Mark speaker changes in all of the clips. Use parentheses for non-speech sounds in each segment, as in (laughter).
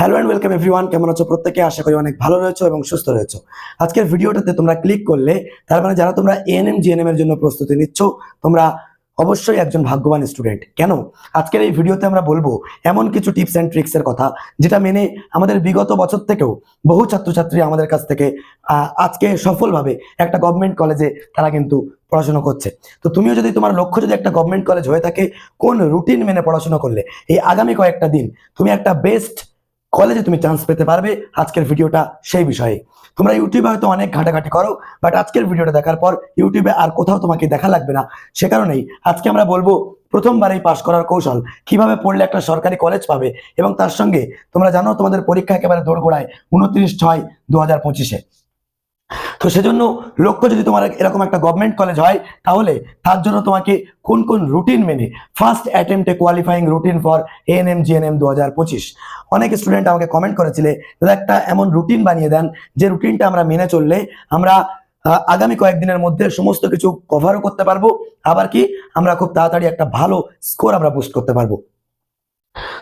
Speaker 1: Hello and welcome everyone কেমন আছো? প্রত্যেকে আশা করি অনেক ভালো রয়েছো এবং সুস্থ রয়েছো। আজকের ভিডিওটাতে তোমরা ক্লিক করলে, তার মানে যারা তোমরা এএনএম জিএনএম এর জন্য প্রস্তুতি নিচ্ছ, তোমরা অবশ্যই একজন ভাগ্যবান স্টুডেন্ট কেন? আজকের এই ভিডিওতে আমরা বলব, এমন কিছু টিপস অ্যান্ড ট্রিক্সের কথা, যেটা মেনে আমাদের বিগত বছর থেকেও বহু ছাত্রছাত্রী আমাদের কাছ থেকে আজকে সফলভাবে একটা গভর্নমেন্ট কলেজে তারা কিন্তু পড়াশোনা করছে। তো তুমিও যদি তোমার লক্ষ্য যদি একটা গভর্নমেন্ট কলেজ হয়ে থাকে, কোন রুটিন মেনে পড়াশোনা করলে, এই আগামী কয়েকটা দিন তুমি একটা বেস্ট কলেজে তুমি চান্স পেতে পারবে আজকের ভিডিওটা সেই বিষয়ে। তোমরা ইউটিউবে হয়তো অনেক ঘাটাঘাটি করো বাট আজকের ভিডিওটা দেখার পর ইউটিউবে আর কোথাও তোমাকে দেখা লাগবে না। সে কারণেই আজকে আমরা বলব, প্রথমবারেই পাশ করার কৌশল, কীভাবে পড়লে একটা সরকারি কলেজ পাবে এবং তার সঙ্গে তোমরা জানো তোমাদের পরীক্ষা একেবারে দৌড়গোড়ায় উনত্রিশ ছয় দু হাজার পঁচিশে। তো সেজন্য লক্ষ্য যদি তোমার এরকম একটা গভর্নমেন্ট কলেজ হয়, তাহলে তার জন্য তোমাকে কোন কোন রুটিন মেনে first অ্যাটেম্পটে qualifying routine for ANM GNM দু হাজার পঁচিশ। অনেক স্টুডেন্ট আমাকে কমেন্ট করেছিলে একটা এমন রুটিন বানিয়ে দেন, যে রুটিনটা আমরা মেনে চললে আমরা আগামী কয়েকদিনের মধ্যে সমস্ত কিছু কভারও করতে পারব। আবার কি, আমরা খুব তাড়াতাড়ি একটা ভালো স্কোর আমরা বুস্ট করতে পারব।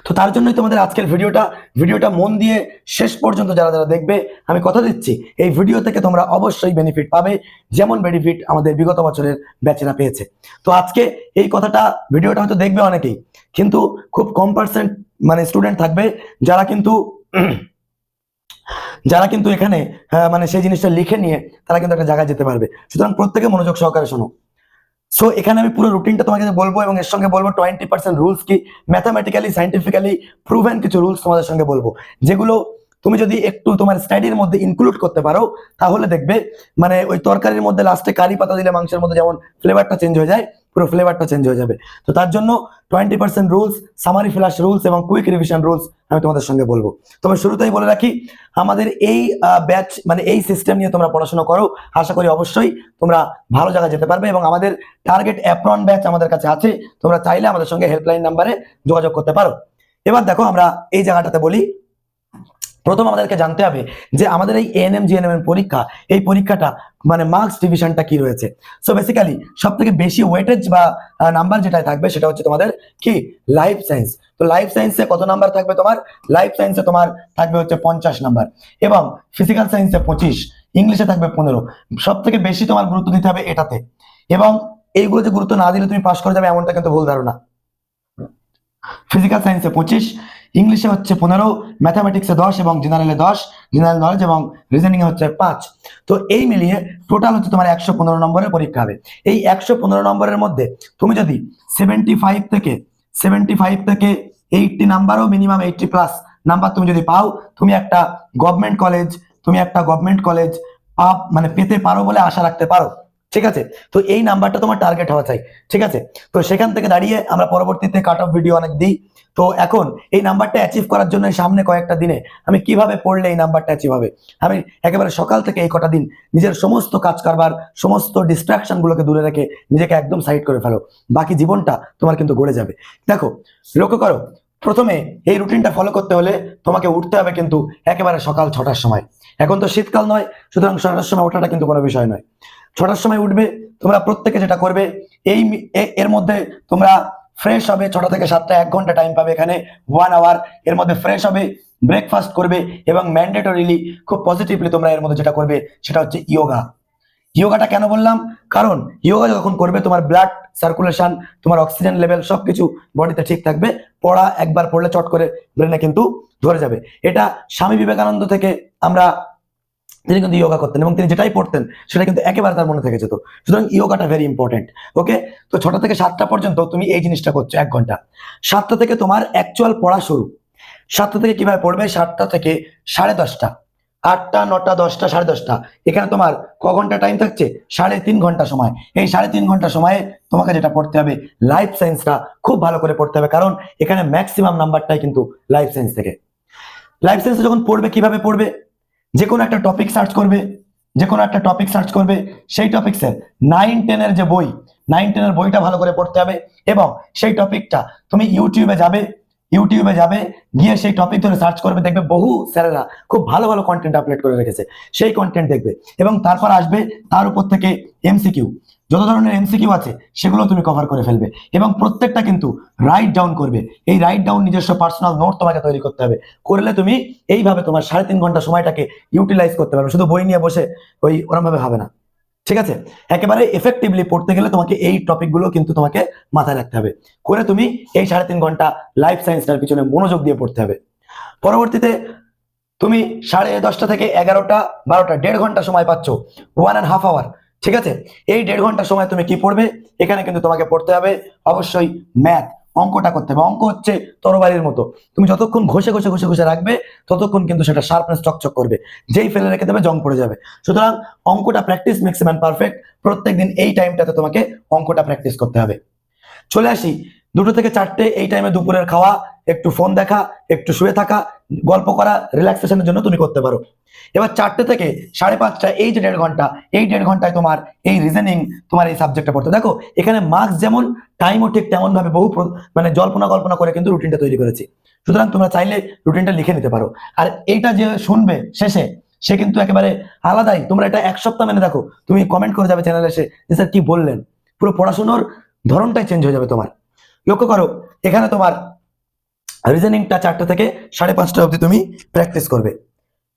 Speaker 1: তো তার জন্যই তোমাদের আজকের ভিডিওটা ভিডিওটা মন দিয়ে শেষ পর্যন্ত যারা যারা দেখবে আমি কথা দিচ্ছি এই ভিডিও থেকে তোমরা অবশ্যই বেনিফিট পাবে যেমন বেনিফিট আমাদের বিগত বছরের ব্যাচেরা পেয়েছে। তো আজকে এই কথাটা ভিডিওটা হয়তো দেখবে অনেকেই কিন্তু খুব কম পার্সেন্ট মানে স্টুডেন্ট থাকবে যারা কিন্তু (clears throat) যারা কিন্তু এখানে আহ, মানে সেই জিনিসটা লিখে নিয়ে তারা কিন্তু একটা জায়গায় যেতে পারবে। সুতরাং প্রত্যেকে মনোযোগ সহকারে শোনো। সো এখানে আমি পুরো রুটিনটা তোমাকে বলব এবং এর সঙ্গে বলব টোয়েন্টি পার্সেন্ট রুলস কি ম্যাথামেটিক্যালি সাইন্টিফিক্যালি প্রুভেন কিছু রুলস তোমাদের সঙ্গে বলব। যেগুলো তুমি যদি একটু তোমার স্টাডির মধ্যে ইনক্লুড করতে পারো, তাহলে দেখবে মানে ওই তরকারির মধ্যে লাস্টে কারি পাতা দিলে মাংসের মধ্যে যেমন ফ্লেভারটা চেঞ্জ হয়ে যায় পুরো ফ্লেভারটা চেঞ্জ হয়ে যাবে। তো তার জন্য twenty percent rules summary flash rules এবং কুইক রিভিশন রুলস আমি তোমাদের সঙ্গে বলব। তবে শুরুতেই বলে রাখি, আমাদের এই ব্যাচ মানে এই সিস্টেম নিয়ে তোমরা পড়াশোনা করো। আশা করি অবশ্যই তোমরা ভালো জায়গায় যেতে পারবে এবং আমাদের টার্গেট অ্যাপ্রন ব্যাচ আমাদের কাছে আছে। তোমরা চাইলে আমাদের সঙ্গে হেল্পলাইন নাম্বারে যোগাযোগ করতে পারো। এবার দেখো আমরা এই জায়গাটাতে বলি প্রথম আমাদেরকে জানতে হবে যে আমাদের এই এএনএম জিএনএম পরীক্ষা, এই পরীক্ষাটা মানে মার্কস ডিভিশনটা কি রয়েছে? সো বেসিক্যালি সব থেকে বেশি ওয়েটেজ বা নাম্বার যেটা থাকবে সেটা হচ্ছে তোমাদের কি? লাইফ সায়েন্স তো লাইফ সায়েন্সে কত নাম্বার থাকবে তোমার? লাইফ সায়েন্সে তোমার থাকবে হচ্ছে পঞ্চাশ নাম্বার এবং ফিজিক্যাল সায়েন্সে পঁচিশ ইংলিশে থাকবে পনেরো। সব থেকে বেশি তোমার গুরুত্ব দিতে হবে এটাতে। এবং এইগুলোতে গুরুত্ব না দিলে তুমি পাশ করে যাবে এমনটা কিন্তু ভুল ধারণা। ফিজিক্যাল সায়েন্সে পঁচিশ ইংলিশে হচ্ছে পনেরো, ম্যাথামেটিক্সে দশ এবং জেনারেলে দশ, জেনারেল নলেজ এবং রিজনিং এ হচ্ছে পাঁচ। তো এই মিলিয়ে টোটাল হচ্ছে তোমার একশো পনেরো নম্বরের পরীক্ষা হবে। এই একশো পনেরো নম্বরের মধ্যে তুমি যদি সেভেন্টি ফাইভ থেকে সেভেন্টি ফাইভ থেকে এইটটি নাম্বারও মিনিমাম এইটটি প্লাস নাম্বার তুমি যদি পাও, তুমি একটা গভর্নমেন্ট কলেজ তুমি একটা গভর্নমেন্ট কলেজ মানে পেতে পারো বলে আশা রাখতে পারো। ঠিক আছে? তো এই নাম্বারটা তোমার টার্গেট হওয়া চাই, ঠিক আছে? তো সেখান থেকে দাঁড়িয়ে আমরা পরবর্তীতে কাট অফ ভিডিও অনেক দিই। তো এখন এই নাম্বারটা অ্যাচিভ করার জন্য সামনে কয়েকটা দিনে আমি কীভাবে পড়লে এই নাম্বারটা অ্যাচিভ হবে? আমি একেবারে সকাল থেকে এই কটা দিন নিজের সমস্ত কাজ কারবার সমস্ত ডিস্ট্রাকশন গুলোকে দূরে রেখে নিজেকে একদম সাইড করে ফেলো। বাকি জীবনটা তোমার কিন্তু গড়ে যাবে। দেখো, লক্ষ্য করো, প্রথমে এই রুটিনটা ফলো করতে হলে তোমাকে উঠতে হবে কিন্তু একেবারে সকাল ছটার সময়। এখন তো শীতকাল নয়, সুতরাং ছটার সময় ওঠাটা কিন্তু কোনো বিষয় নয়। ছটার সময় উঠবে, তোমরা প্রত্যেকে যেটা করবে, এই এর মধ্যে তোমরা ফ্রেশ হবে ছটা থেকে সাতটা, এক ঘণ্টা টাইম পাবে এখানে ওয়ান আওয়ার এর মধ্যে ফ্রেশ হবে ব্রেকফাস্ট করবে এবং ম্যান্ডেটরিলি খুব পজিটিভলি তোমরা এর মধ্যে যেটা করবে, সেটা হচ্ছে ইয়োগা ইয়োগাটা কেন বললাম? কারণ ইয়োগা যখন করবে, তোমার ব্লাড সার্কুলেশন তোমার অক্সিজেন লেভেল সব কিছু বডিতে ঠিক থাকবে, পড়া একবার পড়লে চট করে ব্রেনে কিন্তু ধরে যাবে। এটা স্বামী বিবেকানন্দ থেকে আমরা তিনি কিন্তু ইয়োগা করতেন এবং তিনি যেটাই পড়তেন, সেটা কিন্তু একেবারে তার মনে থেকে যেত। সুতরাং ইয়োগাটা ভেরি ইম্পর্টেন্ট ওকে তো ছটা থেকে সাতটা পর্যন্ত তুমি এই জিনিসটা করছ এক ঘণ্টা। সাতটা থেকে তোমার অ্যাকচুয়াল পড়া শুরু। সাতটা থেকে কীভাবে পড়বে? সাতটা থেকে সাড়ে দশটা। আটটা, নটা, দশটা, সাড়ে দশটা। এখানে তোমার ক ঘণ্টা টাইম থাকছে? সাড়ে তিন ঘণ্টা সময়। এই সাড়ে তিন ঘণ্টা সময়ে তোমাকে যেটা পড়তে হবে লাইফ সায়েন্সটা খুব ভালো করে পড়তে হবে, কারণ এখানে ম্যাক্সিমাম নাম্বারটাই কিন্তু লাইফ সায়েন্স থেকে। লাইফ সায়েন্স যখন পড়বে, কীভাবে পড়বে? যে কোনো একটা টপিক সার্চ করবে যে কোনো একটা টপিক সার্চ করবে, সেই টপিক্সের নাইন টেনের যে বই নাইন টেনের বইটা ভালো করে পড়তে হবে এবং সেই টপিকটা তুমি ইউটিউবে যাবে ইউটিউবে যাবে, গিয়ে সেই টপিক ধরে সার্চ করবে, দেখবে বহু স্যারেরা খুব ভালো ভালো কন্টেন্ট আপলোড করে রেখেছে। সেই কন্টেন্ট দেখবে এবং তারপর আসবে তার উপর থেকে এমসিকিউ যত ধরনের এমসিকিউ আছে, সেগুলো তুমি কভার করে ফেলবে। এবং প্রত্যেকটা কিন্তু রাইট ডাউন করবে। এই রাইট ডাউন নিজস্ব পার্সোনাল নোট তোমাকে তৈরি করতে হবে। করলে তুমি এইভাবে তোমার সাড়ে তিন ঘণ্টা সময়টাকে ইউটিলাইজ করতে পারবে। শুধু বই নিয়ে বসে ওই ওরমভাবে হবে না। ঠিক আছে? একেবারে এফেক্টিভলি পড়তে গেলে তোমাকে এই টপিকগুলো কিন্তু তোমাকে মাথায় রাখতে হবে। করে তুমি এই সাড়ে তিন ঘণ্টা লাইফ সায়েন্সটার পিছনে মনোযোগ দিয়ে পড়তে হবে। পরবর্তীতে তুমি সাড়ে দশটা থেকে এগারোটা, বারোটা, দেড় ঘণ্টা সময় পাচ্ছ। ওয়ান অ্যান্ড হাফ আওয়ার ঠিক আছে? এই দেড় ঘণ্টা সময় তুমি কি পড়বে? এখানে কিন্তু তোমাকে পড়তে হবে অবশ্যই ম্যাথ অঙ্কটা করতে হবে। অঙ্ক হচ্ছে তরবারির মতো। তুমি যতক্ষণ ঘষে ঘষে ঘষে ঘষে রাখবে, ততক্ষণ কিন্তু সেটা শার্পনেস চকচক করবে। যেই ফেলে রেখে দেবে জং পড়ে যাবে। সুতরাং অঙ্কটা প্র্যাকটিস ম্যাক্সিমাম পারফেক্ট প্রত্যেকদিন এই টাইমটাতে তোমাকে অঙ্কটা প্র্যাকটিস করতে হবে। চলে আসি দুটো থেকে চারটে এই টাইমে দুপুরের খাওয়া, একটু ফোন দেখা, একটু শুয়ে থাকা, গল্প করা রিল্যাক্সেশনের জন্য তুমি করতে পারো। এবার চারটে থেকে সাড়ে পাঁচটা, এই যে দেড় ঘণ্টা, এই দেড় ঘন্টায় তোমার এই রিজনিং তোমার এই সাবজেক্টটা পড়তে। দেখো, এখানে মার্কস যেমন টাইমও ঠিক তেমন ভাবে বহু মানে জল্পনা কল্পনা করে কিন্তু রুটিনটা তৈরি করেছি। সুতরাং তোমরা চাইলে রুটিনটা লিখে নিতে পারো। আর এইটা যে শুনবে শেষে, সে কিন্তু একেবারে আলাদাই। তোমরা এটা এক সপ্তাহ মেনে দেখো। তুমি কমেন্ট করে যাবে চ্যানেলে এসে যে স্যার কি বললেন? পুরো পড়াশোনার ধরনটাই চেঞ্জ হয়ে যাবে তোমার। লক্ষ্য করো, এখানে তোমার রিজনিংটা চারটা থেকে সাড়ে পাঁচটা অবধি তুমি প্র্যাকটিস করবে।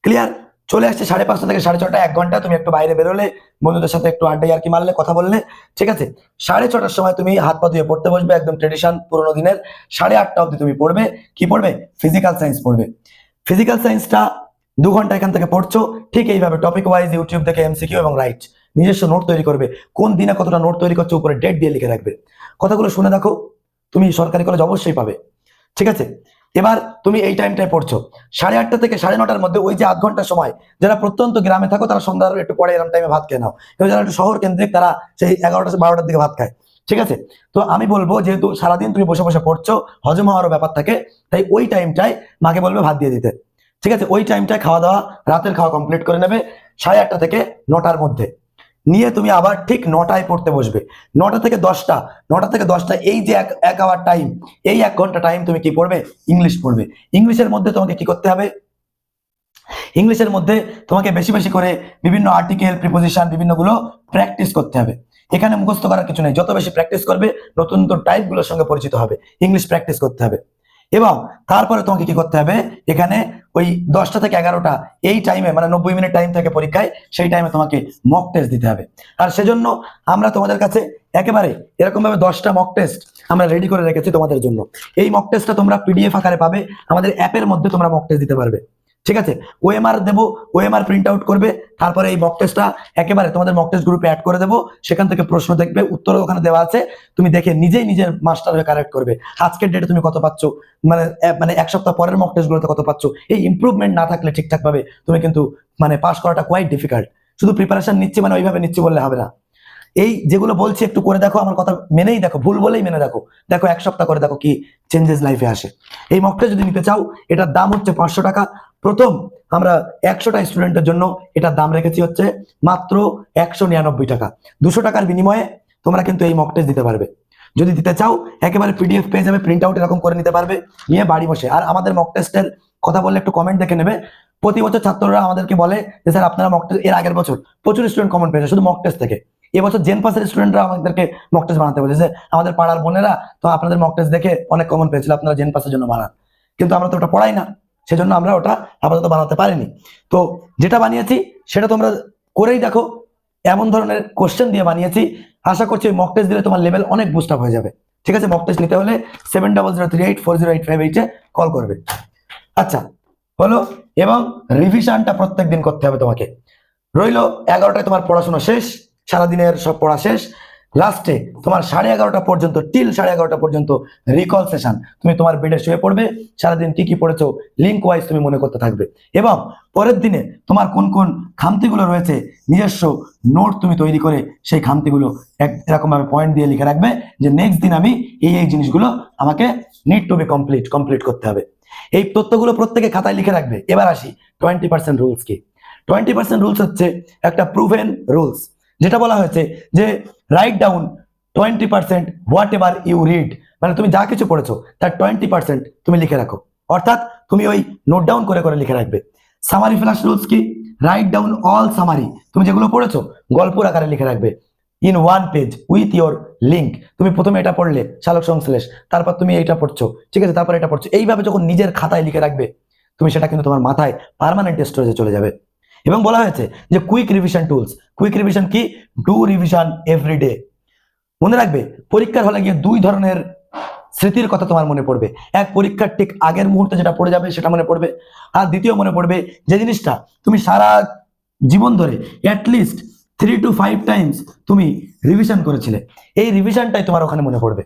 Speaker 1: ক্লিয়ার চলে আসছে সাড়ে পাঁচটা থেকে সাড়ে ছটা, এক ঘণ্টা, তুমি একটু বাইরে বেরোলে, বন্ধুদের সাথে একটু আড্ডাই আর কি মারলে, কথা বললে, ঠিক আছে? সাড়ে ছটার সময় তুমি হাত পা ধুয়ে পড়তে বসবে, একদম ট্রেডিশন পুরোনো দিনের, সাড়ে আটটা অবধি তুমি পড়বে, কি পড়বে? ফিজিক্যাল সায়েন্স পড়বে। ফিজিক্যাল সায়েন্সটা দু ঘণ্টা এখান থেকে পড়ছো, ঠিক এইভাবে টপিক ওয়াইজ ইউটিউব থেকে এমসিকিউ এবং রাইট নিজস্ব নোট তৈরি করবে, কোন দিনে কতটা নোট তৈরি করছ, উপরে ডেট দিয়ে লিখে রাখবে। কথাগুলো শুনে দেখো তুমি সরকারি কলেজ অবশ্যই পাবে। ঠিক আছে? এবার তুমি এই টাইমটায় পড়ছো। সাড়ে আটটা থেকে সাড়ে নটার মধ্যে ওই যে আধ ঘণ্টা সময়, যারা প্রত্যন্ত গ্রামে থাকো, তারা সন্ধ্যার একটু পরে এরকম টাইমে ভাত খেয়ে নাও। এবং যারা একটু শহর কেন্দ্রিক, তারা সেই এগারোটা বারোটার দিকে ভাত খায়। ঠিক আছে? তো আমি বলব, যেহেতু সারাদিন তুমি বসে বসে পড়ছো, হজম হওয়ারও ব্যাপার থাকে, তাই ওই টাইমটায় মাকে বলবে ভাত দিয়ে দিতে। ঠিক আছে? ওই টাইমটায় খাওয়া দাওয়া, রাতের খাওয়া কমপ্লিট করে নেবে, সাড়ে আটটা থেকে নটার মধ্যে। নিয়ে তুমি আবার ঠিক নটায় পড়তে বসবে। নটা থেকে দশটা, নটা থেকে দশটা, এই যে এক এক আওয়ার টাইম এই এক ঘণ্টা টাইম তুমি কি পড়বে? ইংলিশ পড়বে। ইংলিশের মধ্যে তোমাকে কি করতে হবে? ইংলিশের মধ্যে তোমাকে বেশি বেশি করে বিভিন্ন আর্টিকেল প্রিপোজিশন বিভিন্নগুলো প্র্যাকটিস করতে হবে। এখানে মুখস্থ করার কিছু নেই। যত বেশি প্র্যাকটিস করবে, নতুন নতুন টাইপগুলোর সঙ্গে পরিচিত হবে। ইংলিশ প্র্যাকটিস করতে হবে। এবং তারপরে তোমাকে কি করতে হবে? এখানে ওই দশটা থেকে এগারোটা এই টাইমে মানে নব্বই মিনিট টাইম থাকে পরীক্ষায়, সেই টাইমে তোমাকে মক টেস্ট দিতে হবে। আর সেজন্য আমরা তোমাদের কাছে একেবারে এরকম ভাবে দশটা মক টেস্ট আমরা রেডি করে রেখেছি তোমাদের জন্য। এই মক টেস্টটা তোমরা পিডিএফ আকারে পাবে, আমাদের অ্যাপের মধ্যে তোমরা মক টেস্ট দিতে পারবে। ঠিক আছে? ওএমআর দেবো ওএমআর প্রিন্ট আউট করবে, তারপরে এই মক টেস্টটা একেবারে তোমাদের মক টেস্ট গ্রুপে অ্যাড করে দেবো, সেখান থেকে প্রশ্ন দেখবে, উত্তর ওখানে দেওয়া আছে, তুমি দেখে নিজেই নিজের মাস্টার হয়ে কারেক্ট করবে। আজকের ডেটে তুমি কত পাচ্ছ? মানে মানে এক সপ্তাহ পরের মক টেস্টগুলোতে কত পাচ্ছ? এই ইম্প্রুভমেন্ট না থাকলে ঠিকঠাক ভাবে তুমি কিন্তু মানে পাস করাটা কোয়াইট ডিফিকাল্ট শুধু প্রিপারেশন নিচ্ছি মানে ওইভাবে নিচ্ছি বললে হবে না। এই যেগুলো বলছি একটু করে দেখো, আমার কথা মেনেই দেখো, ভুল বলেই মেনে দেখো। দেখো, এক সপ্তাহ করে দেখো কি চেঞ্জেস লাইফে আসে। এই মকটা যদি নিতে চাও, এটার দাম হচ্ছে পাঁচশো টাকা। প্রথম, আমরা একশোটা স্টুডেন্টের জন্য এটার দাম রেখেছি হচ্ছে মাত্র একশো নিরানব্বই টাকা। দুশো টাকার বিনিময়ে তোমরা কিন্তু এই মক দিতে পারবে। যদি দিতে চাও, একেবারে পিডিএফ পেয়ে যাবে প্রিন্ট আউট এরকম করে নিতে পারবে, নিয়ে বাড়ি বসে। আর আমাদের মক টেস্টের কথা বললে একটু কমেন্ট দেখে নেবে। প্রতি বছর ছাত্ররা আমাদেরকে বলে যে, স্যার, আপনারা মক টেস্ট এর আগের বছর প্রচুর স্টুডেন্ট কমেন্ট পেয়েছে, শুধু মক টেস্ট থেকে। এবছর জেন পাসের স্টুডেন্টরা আমাদেরকে মক টেস্ট বানাতে বলেছে। আমাদের পাড়ার বোনেরা তো আপনাদের মক টেস্ট দেখে অনেক কমন পেয়েছিল, আপনারা জেন পাসের জন্য বানান। কিন্তু আমরা তো ওটা পড়াই না, সেজন্য আমরা ওটা আপাতত বানাতে পারিনি। তো যেটা বানিয়েছি, সেটা তোমরা করেই দেখো। এমন ধরনের কোশ্চেন দিয়ে বানিয়েছি। আশা করছি মক টেস্ট দিলে তোমার লেভেল অনেক বুস্ট আপ হয়ে যাবে। ঠিক আছে মক টেস্ট নিতে হলে seven double zero three eight four zero eight five এইটে কল করবে। আচ্ছা হলো এবং রিভিশনটা প্রত্যেক দিন করতে হবে তোমাকে। রইল এগারোটায় তোমার পড়াশোনা শেষ। সারাদিনের সব পড়া শেষ। লাস্টে তোমার সাড়ে এগারোটা পর্যন্ত টিল সাড়ে এগারোটা পর্যন্ত রিকল সেশন তুমি তোমার বেডে শুয়ে পড়বে, সারাদিন কি কি পড়েছো লিঙ্ক ওয়াইজ তুমি মনে করতে থাকবে। এবং পরের দিনে তোমার কোন কোন খামতিগুলো রয়েছে, নিজস্ব নোট তুমি তৈরি করে সেই খামতিগুলো এক এরকম ভাবে পয়েন্ট দিয়ে লিখে রাখবে যে নেক্সট দিন আমি এই এই জিনিসগুলো আমাকে need to be complete complete করতে হবে। এই তথ্যগুলো প্রত্যেকে খাতায় লিখে রাখবে। এবার আসি টোয়েন্টি পার্সেন্ট রুলস কি। টোয়েন্টি পার্সেন্ট রুলস হচ্ছে একটা প্রুভেন রুলস যেটা বলা হয়েছে যে write down twenty percent whatever you read মানে তুমি যা কিছু পড়েছো, তার টোয়েন্টি পার্সেন্ট তুমি লিখে রাখো। অর্থাৎ তুমি ওই নোট ডাউন করে করে লিখে রাখবে। সামারি ফ্ল্যাশ রুলস কি? রাইট ডাউন অল সামারি তুমি যেগুলো পড়েছো, গল্পর আকারে লিখে রাখবে। In one page with your link তুমি প্রথমে এটা পড়লে চালক সংশ্লেষ। তারপর তুমি এটা পড়ছো, ঠিক আছে? তারপর এটা পড়ছো। এইভাবে যখন নিজের খাতায় লিখে রাখবে, তুমি সেটা কিন্তু তোমার মাথায় পার্মানেন্ট স্টোরেজে চলে যাবে। এবং বলা হয়েছে যে quick revision tools quick revision কি? ডু রিভিশন এভরি ডে মনে রাখবে, পরীক্ষার হলে গিয়ে দুই ধরনের স্মৃতির কথা তোমার মনে পড়বে। এক, পরীক্ষার ঠিক আগের মুহূর্তে যেটা পড়ে যাবে সেটা মনে পড়বে। আর দ্বিতীয় মনে পড়বে যে জিনিসটা তুমি সারা জীবন ধরে at least three two five times তুমি রিভিশন করেছিলে। এই রিভিশনটাই তোমার ওখানে মনে পড়বে।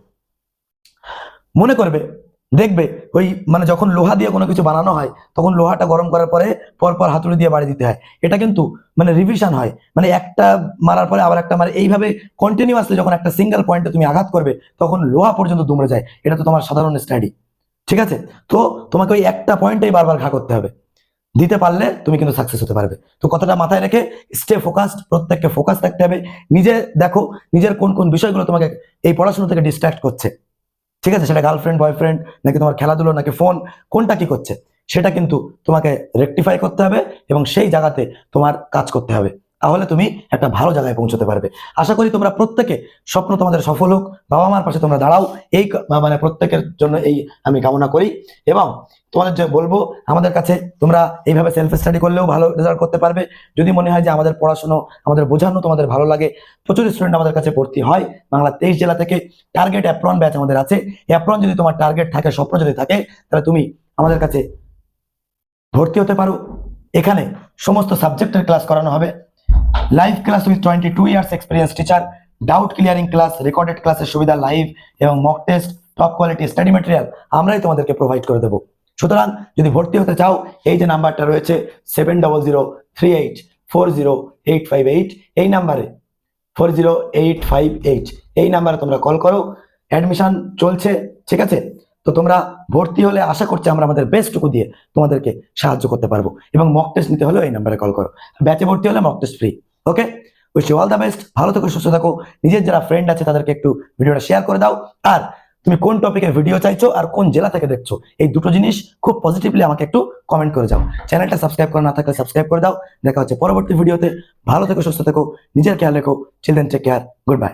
Speaker 1: মনে করবে দেখবে ওই মানে যখন লোহা দিয়ে কোনো কিছু বানানো হয়, তখন লোহাটা গরম করার পরে পরপর হাতুড়ি দিয়ে বাড়ি দিতে হয়। এটা কিন্তু মানে রিভিশন হয়। মানে একটা মারার পরে আবার একটা মারে এইভাবে কন্টিনিউয়াসলি যখন একটা সিঙ্গেল পয়েন্টে তুমি আঘাত করবে, তখন লোহা পর্যন্ত দুমড়ে যায়। এটা তো তোমার সাধারণ স্টাডি ঠিক আছে? তো তোমাকে ওই একটা পয়েন্টেই বারবার ঘা করতে হবে। দিতে পারলে তুমি কিন্তু সাকসেস হতে পারবে। তো কথাটা মাথায় রেখে স্টে ফোকাসড প্রত্যেককে ফোকাস থাকতে হবে। নিজে দেখো, নিজের কোন কোন বিষয়গুলো তোমাকে এই পড়াশোনা থেকে ডিস্ট্রাক্ট করছে। ঠিক আছে? সেটা গার্লফ্রেন্ড বয়ফ্রেন্ড নাকি তোমার খেলাধুলো, নাকি ফোন কোনটা কি করছে? সেটা কিন্তু তোমাকে রেকটিফাই করতে হবে এবং সেই জায়গাতে তোমার কাজ করতে হবে। তাহলে তুমি একটা ভালো জায়গায় পৌঁছতে পারবে। আশা করি তোমরা প্রত্যেকে স্বপ্ন তোমাদের সফল হোক। বাবা মার পাশে তোমরা দাঁড়াও। এই মানে প্রত্যেকের জন্য এই আমি কামনা করি। এবং তোমাদের যে বলব, আমাদের কাছে তোমরা এইভাবে সেলফ স্টাডি করলেও ভালো রেজাল্ট করতে পারবে। যদি মনে হয় যে আমাদের পড়াশুনো, আমাদের বোঝানো তোমাদের ভালো লাগে, প্রচুর স্টুডেন্ট আমাদের কাছে ভর্তি হয়। বাংলা তেইশ জেলা থেকে টার্গেট অ্যাপ্রন ব্যাচ আমাদের আছে। অ্যাপ্রন যদি তোমার টার্গেট থাকে, স্বপ্ন যদি থাকে, তাহলে তুমি আমাদের কাছে ভর্তি হতে পারো। এখানে সমস্ত সাবজেক্টের ক্লাস করানো হবে। Live class with twenty two years experience teacher doubt clearing class recorded ক্লাসের সুবিধা লাইভ এবং mock test top quality study material আমরাই তোমাদেরকে প্রোভাইড করে দেবো। সুতরাং যদি ভর্তি হতে চাও, এই যে নাম্বারটা রয়েছে seven double zero three eight four zero eight five eight এই নাম্বারে four zero eight five eight এই নাম্বারে তোমরা কল করো। অ্যাডমিশন চলছে, ঠিক আছে? তো তোমরা ভর্তি হলে আশা করছি আমরা আমাদের বেস্টটুকু দিয়ে তোমাদেরকে সাহায্য করতে পারব। এবং মক টেস্ট নিতে হলেও এই নাম্বারে কল করো। ব্যাচে ভর্তি হলে mock test free okay wish all the best ভালো থেকো, সুস্থ থাকো। নিজের যারা ফ্রেন্ড আছে, তাদেরকে একটু ভিডিওটা শেয়ার করে দাও। আর তুমি কোন টপিকে ভিডিও চাইছো আর কোন জেলা থেকে দেখছ, এই দুটো জিনিস খুব পজিটিভলি আমাকে একটু কমেন্ট করে যাও। চ্যানেলটা সাবস্ক্রাইব করা না থাকলে সাবস্ক্রাইব করে দাও। দেখা হচ্ছে পরবর্তী ভিডিওতে ভালো থেকো, সুস্থ থেকো, নিজের খেয়াল রেখো। Children take care good bye